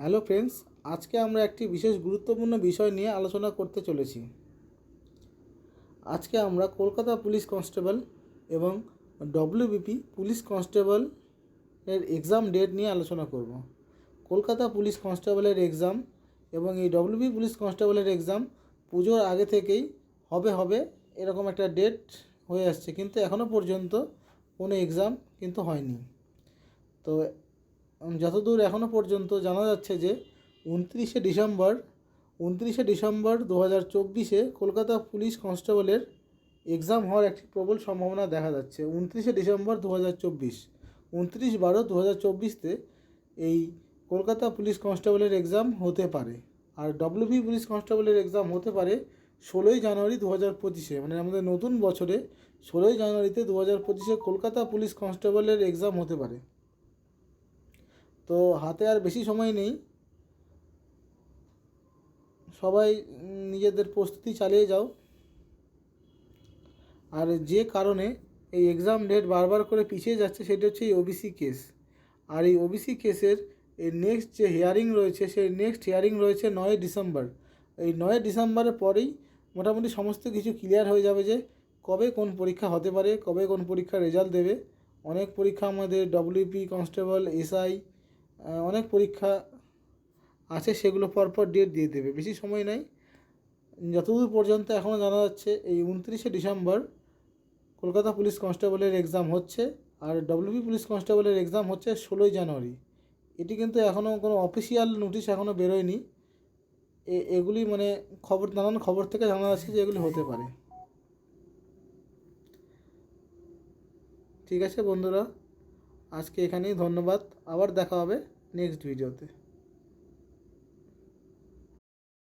Hello friends, আজকে আমরা একটি বিশেষ গুরুত্বপূর্ণ বিষয় নিয়ে আলোচনা করতে চলেছি। আজকে আমরা কলকাতা পুলিশ কনস্টেবল এবং ডব্লিউবিপি পুলিশ কনস্টেবল এর এক্সাম ডেট নিয়ে আলোচনা করব। কলকাতা পুলিশ কনস্টেবলের এক্সাম এবং এই ডব্লিউবি পুলিশ কনস্টেবলের এক্সাম পুজোর আগে থেকেই হবে হবে এরকম একটা ডেট হয়ে আসছে, কিন্তু এখনও পর্যন্ত কোনো এক্সাম কিন্তু হয়নি। তো যতদূর এখনও পর্যন্ত জানা যাচ্ছে যে উনত্রিশে ডিসেম্বর উনত্রিশে ডিসেম্বর দু হাজার চব্বিশে কলকাতা পুলিশ কনস্টেবলের এক্সাম হওয়ার একটি প্রবল সম্ভাবনা দেখা যাচ্ছে। উনত্রিশে ডিসেম্বর দু হাজার চব্বিশ, উনত্রিশ বারো দু হাজার চব্বিশতে এই কলকাতা পুলিশ কনস্টেবলের এক্সাম হতে পারে। আর ডব্লিউবি পুলিশ কনস্টেবলের এক্সাম হতে পারে ষোলোই জানুয়ারি দু হাজার পঁচিশে মানে আমাদের নতুন বছরে ষোলোই জানুয়ারিতে দু হাজার পঁচিশে কলকাতা পুলিশ কনস্টেবলের এক্সাম হতে পারে। তো হাতে আর বেশি সময় নেই। সবাই নিজেদের প্রস্তুতি চালিয়ে যাও। আর যে কারণে এই এক্সাম ডেট বারবার করে পিছিয়ে যাচ্ছে সেটা হচ্ছে এই ওবিসি কেস আর এই ওবিসি কেসের এই নেক্সট যে হিয়ারিং রয়েছে, সেই নেক্সট হিয়ারিং রয়েছে নয় ডিসেম্বর। এই নয় ডিসেম্বরের পরেই মোটামুটি সমস্ত কিছু ক্লিয়ার হয়ে যাবে যে কবে কোন পরীক্ষা হতে পারে, কবে কোন পরীক্ষার রেজাল্ট দেবে। অনেক পরীক্ষা আমাদের ডব্লিউপি কনস্টেবল এসআই অনেক পরীক্ষা আছে, সেগুলো পরপর ডেট দিয়ে দেবে। বেশি সময় নাই। যতদূর পর্যন্ত এখনও জানা যাচ্ছে, এই উনত্রিশে ডিসেম্বর কলকাতা পুলিশ কনস্টেবলের এক্সাম হচ্ছে আর ডব্লিউপি পুলিশ কনস্টেবলের এক্সাম হচ্ছে ষোলোই জানুয়ারি। এটি কিন্তু এখনও কোনো অফিসিয়াল নোটিশ এখনও বেরোয়নি। এগুলি মানে খবর, নানান খবর থেকে জানা যাচ্ছে যে এগুলি হতে পারে। ঠিক আছে বন্ধুরা আজকে এখানেই ধন্যবাদ। আবার দেখা হবে নেক্সট ভিডিওতে